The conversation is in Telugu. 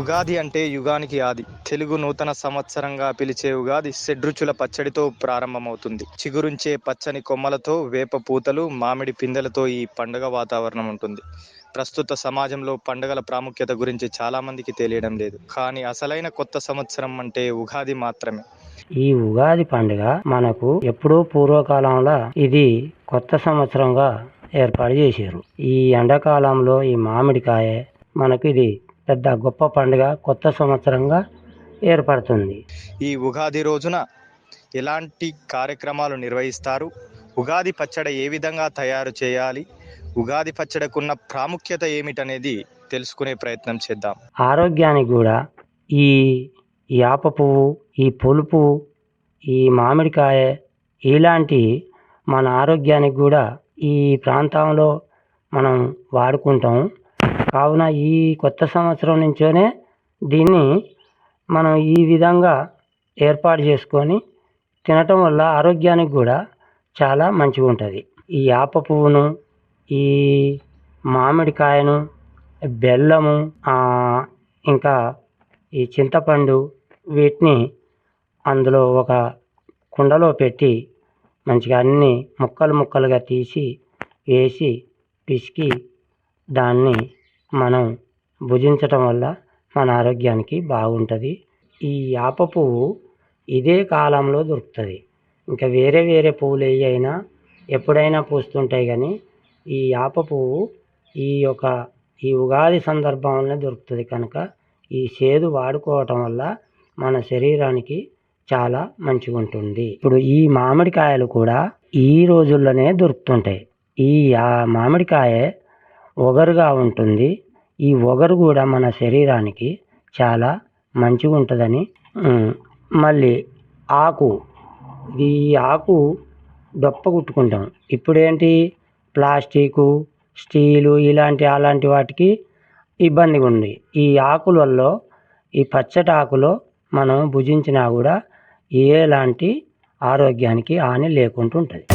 ఉగాది అంటే యుగానికి ఆది. తెలుగు నూతన సంవత్సరంగా పిలిచే ఉగాది షడ్రుచుల పచ్చడితో ప్రారంభమవుతుంది. చిగురుంచే పచ్చని కొమ్మలతో వేప పూతలు మామిడి పిందెలతో ఈ పండుగ వాతావరణం ఉంటుంది. ప్రస్తుత సమాజంలో పండుగల ప్రాముఖ్యత గురించి చాలామందికి తెలియడం లేదు. కానీ అసలైన కొత్త సంవత్సరం అంటే ఉగాది మాత్రమే. ఈ ఉగాది పండుగ మనకు ఎప్పుడూ పూర్వకాలంలో ఇది కొత్త సంవత్సరంగా ఏర్పాటు చేశారు. ఈ ఎండాకాలంలో ఈ మామిడికాయ మనకు ఇది పెద్ద గొప్ప పండుగ కొత్త సంవత్సరంగా ఏర్పడుతుంది. ఈ ఉగాది రోజున ఎలాంటి కార్యక్రమాలు నిర్వహిస్తారు? ఉగాది పచ్చడి ఏ విధంగా తయారు చేయాలి? ఉగాది పచ్చడికున్న ప్రాముఖ్యత ఏమిటనేది తెలుసుకునే ప్రయత్నం చేద్దాం. ఆరోగ్యానికి కూడా ఈ యాప పువ్వు ఈ పులుపు ఈ మామిడికాయ ఇలాంటి మన ఆరోగ్యానికి కూడా ఈ ప్రాంతంలో మనం వాడుకుంటాం. కావున ఈ కొత్త సంవత్సరం నుంచోనే దీన్ని మనం ఈ విధంగా ఏర్పాటు చేసుకొని తినటం వల్ల ఆరోగ్యానికి కూడా చాలా మంచిగా ఉంటుంది. ఈ యాప పువ్వును ఈ మామిడికాయను బెల్లము ఇంకా ఈ చింతపండు వీటిని అందులో ఒక కుండలో పెట్టి మంచిగా అన్ని ముక్కలు ముక్కలుగా తీసి వేసి పిసికి దాన్ని మనం భుజించటం వల్ల మన ఆరోగ్యానికి బాగుంటుంది. ఈ యాప పువ్వు ఇదే కాలంలో దొరుకుతుంది. ఇంకా వేరే వేరే పువ్వులు ఏ అయినా ఎప్పుడైనా పూస్తుంటాయి కానీ ఈ యాప పువ్వు ఈ యొక్క ఈ ఉగాది సందర్భంలోనే దొరుకుతుంది కనుక ఈ చేదు వాడుకోవటం వల్ల మన శరీరానికి చాలా మంచిగా ఉంటుంది ఇప్పుడు ఈ మామిడికాయలు కూడా ఈ రోజుల్లోనే దొరుకుతుంటాయి. ఈ మామిడికాయ ఒగరుగా ఉంటుంది. ఈ ఒగరు కూడా మన శరీరానికి చాలా మంచిగా ఉంటుందని మళ్ళీ ఆకు. ఈ ఆకు దొప్ప కుట్టుకుంటాం. ఇప్పుడేంటి? ప్లాస్టికు స్టీలు ఇలాంటి అలాంటి వాటికి ఇబ్బందిగా ఉంది ఈ ఆకులలో ఈ పచ్చటి ఆకులో మనం భుజించినా కూడా ఎలాంటి ఆరోగ్యానికి హాని లేకుండా ఉంటుంది